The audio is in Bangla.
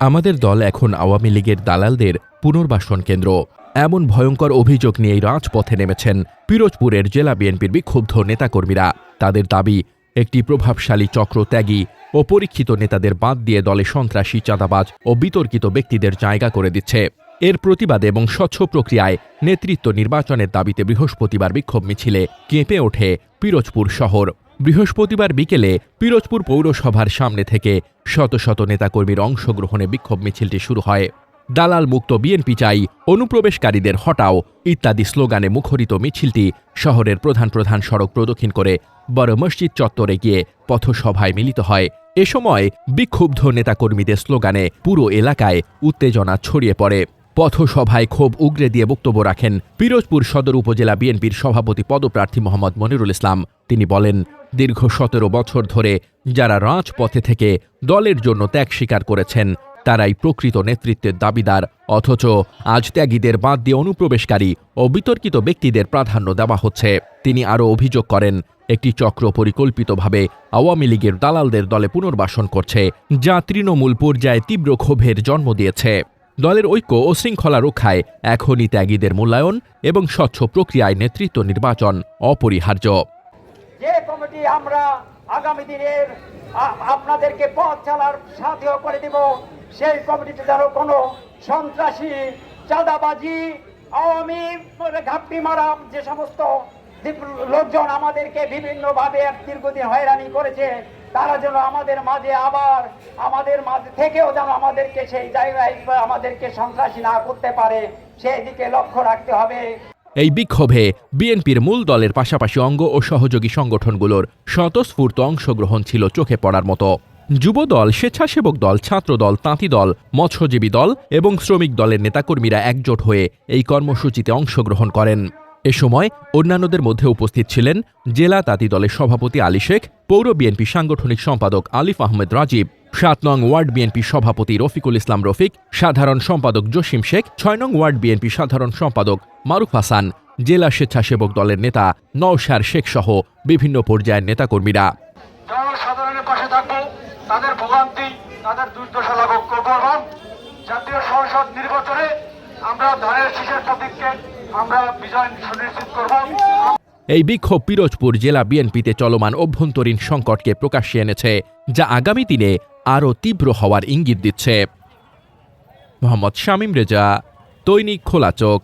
আমাদের দল এখন আওয়ামী লীগের দালালদের পুনর্বাসন কেন্দ্র। এমন ভয়ঙ্কর অভিযোগ নিয়েই রাজপথে নেমেছেন পিরোজপুরের জেলা বিএনপির বিক্ষুব্ধ নেতাকর্মীরা। তাদের দাবি, একটি প্রভাবশালী চক্র ত্যাগী ও পরীক্ষিত নেতাদের বাদ দিয়ে দলে সন্ত্রাসী, চাঁদাবাজ ও বিতর্কিত ব্যক্তিদের জায়গা করে দিচ্ছে। এর প্রতিবাদে এবং স্বচ্ছ প্রক্রিয়ায় নেতৃত্ব নির্বাচনের দাবিতে বৃহস্পতিবার বিক্ষোভ মিছিলে কেঁপে ওঠে পিরোজপুর শহর। বৃহস্পতিবার বিকেলে পিরোজপুর পৌরসভার সামনে থেকে শত শত নেতাকর্মীর অংশগ্রহণে বিক্ষোভ মিছিলটি শুরু হয়। দালাল মুক্ত বিএনপি চাই, অনুপ্রবেশকারীদের হটাও, ইত্যাদি স্লোগানে মুখরিত মিছিলটি শহরের প্রধান প্রধান সড়ক প্রদক্ষিণ করে বড় মসজিদ চত্বরে গিয়ে পথসভায় মিলিত হয়। এ সময় বিক্ষুব্ধ নেতাকর্মীদের স্লোগানে পুরো এলাকায় উত্তেজনা ছড়িয়ে পড়ে। পথসভায় ক্ষোভ উগরে দিয়ে বক্তব্য রাখেন পিরোজপুর সদর উপজেলা বিএনপির সভাপতি পদপ্রার্থী মোহাম্মদ মনিরুল ইসলাম। তিনি বলেন দীর্ঘ সতেরো বছর ধরে যারা রাজপথে থেকে দলের জন্য ত্যাগ স্বীকার করেছেন, তারাই প্রকৃত নেতৃত্বের দাবিদার, অথচ আজ ত্যাগীদের বাদ দিয়ে অনুপ্রবেশকারী ও বিতর্কিত ব্যক্তিদের প্রাধান্য দেওয়া হচ্ছে। তিনি আরও অভিযোগ করেন, একটি চক্র পরিকল্পিতভাবে আওয়ামী লীগের দালালদের দলে পুনর্বাসন করছে, যা তৃণমূল পর্যায়ে তীব্র ক্ষোভের জন্ম দিয়েছে। দলের ঐক্য ও শৃঙ্খলা রক্ষায় এখনই ত্যাগীদের মূল্যায়ন এবং স্বচ্ছ প্রক্রিয়ায় নেতৃত্ব নির্বাচন অপরিহার্য। যে কমিটি আমরা আগামী দিনের আপনাদেরকে পথ চালার সাথেও করে দিব, সেই কমিটিতে যেন কোনো সন্ত্রাসী, চাঁদাবাজি, আওয়ামী ঘাপটি মারা যে সমস্ত লোকজন আমাদেরকে বিভিন্নভাবে দীর্ঘদিন হয়রানি করেছে, তারা যেন আমাদের মাঝে আবার, আমাদের মাঝে থেকেও যেন আমাদেরকে সেই জায়গায় আমাদেরকে সন্ত্রাসী না করতে পারে, সেই দিকে লক্ষ্য রাখতে হবে। এই বিক্ষোভে বিএনপির মূল দলের পাশাপাশি অঙ্গ ও সহযোগী সংগঠনগুলোর স্বতঃস্ফূর্ত অংশগ্রহণ ছিল চোখে পড়ার মতো। যুব দল স্বেচ্ছাসেবক দল ছাত্র দল তাঁতি দল, মৎস্যজীবী দল এবং শ্রমিক দলের নেতাকর্মীরা একজোট হয়ে এই কর্মসূচিতে অংশগ্রহণ করেন। এ সময় অন্যান্যদের মধ্যে উপস্থিত ছিলেন জেলা তাঁতি দলের সভাপতি আলী শেখ, পৌর বিএনপি সাংগঠনিক সম্পাদক আলিফ আহমেদ রাজীব। সাত নং ওয়ার্ড বিএনপি সভাপতি রফিকুল ইসলাম রফিক সাধারণ সম্পাদক জসিম শেখ ছয় নং ওয়ার্ড বিএনপি সাধারণ সম্পাদক মারুফ হাসান জেলা স্বেচ্ছাসেবক দলের নেতা নওশার শেখ সহ বিভিন্ন পর্যায়ের নেতাকর্মীরা। জনসাধারণের পাশে থাকব তাদের ভোগান্তি তাদের দুর্দশা লাঘব করব জাতীয় সংসদ নির্বাচনে আমরা ধানের শীষের প্রতীককে আমরা বিজয় সুনিশ্চিত করব। এই বিক্ষোভ পিরোজপুর জেলা বিএনপিতে চলমান অভ্যন্তরীণ সংকটকে প্রকাশ্যে এনেছে যা আগামী দিনে আরও তীব্র হওয়ার ইঙ্গিত দিচ্ছে। মোহাম্মদ শামীম রেজা দৈনিক খোলা চোখ।